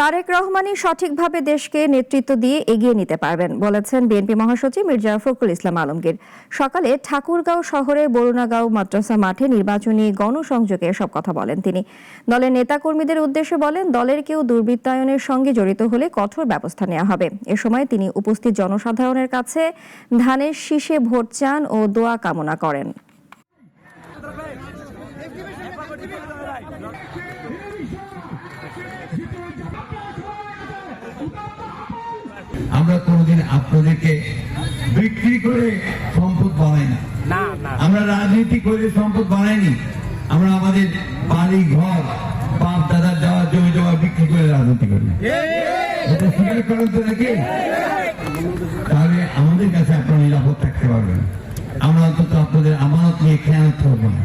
তারেক রহমানই সঠিকভাবে দেশকে নেতৃত্ব দিয়ে এগিয়ে নিতে পারবেন, বলেছেন বিএনপি মহাসচিব মির্জা ফখরুল ইসলাম আলমগীর। সকালে ঠাকুরগাঁও শহরে বরুণাগাঁও মাদ্রাসা মাঠে নির্বাচনী গণসংযোগে এসব কথা বলেন তিনি। দলের নেতাকর্মীদের উদ্দেশ্যে বলেন, দলের কেউ দুর্বৃত্তায়নের সঙ্গে জড়িত হলে কঠোর ব্যবস্থা নেওয়া হবে। এ সময় তিনি উপস্থিত জনসাধারণের কাছে ধানের শীষে ভোট চান ও দোয়া কামনা করেন। আমরা কোনোদিন আপনাদেরকে বিক্রি করে সম্পদ বানাই না। আমরা রাজনীতি করে সম্পদ বানাইনি। আমরা আমাদের বাড়ি ঘর বাপ দাদার যাওয়া জমি জমা বিক্রি করে রাজনীতি করি এটা স্বীকার করেন তো নাকি? তাহলে আমাদের কাছে আপনারা নিরাপদ থাকতে পারবেন। আমরা অন্তত আপনাদের আমানত নিয়ে খেয়াল করব না।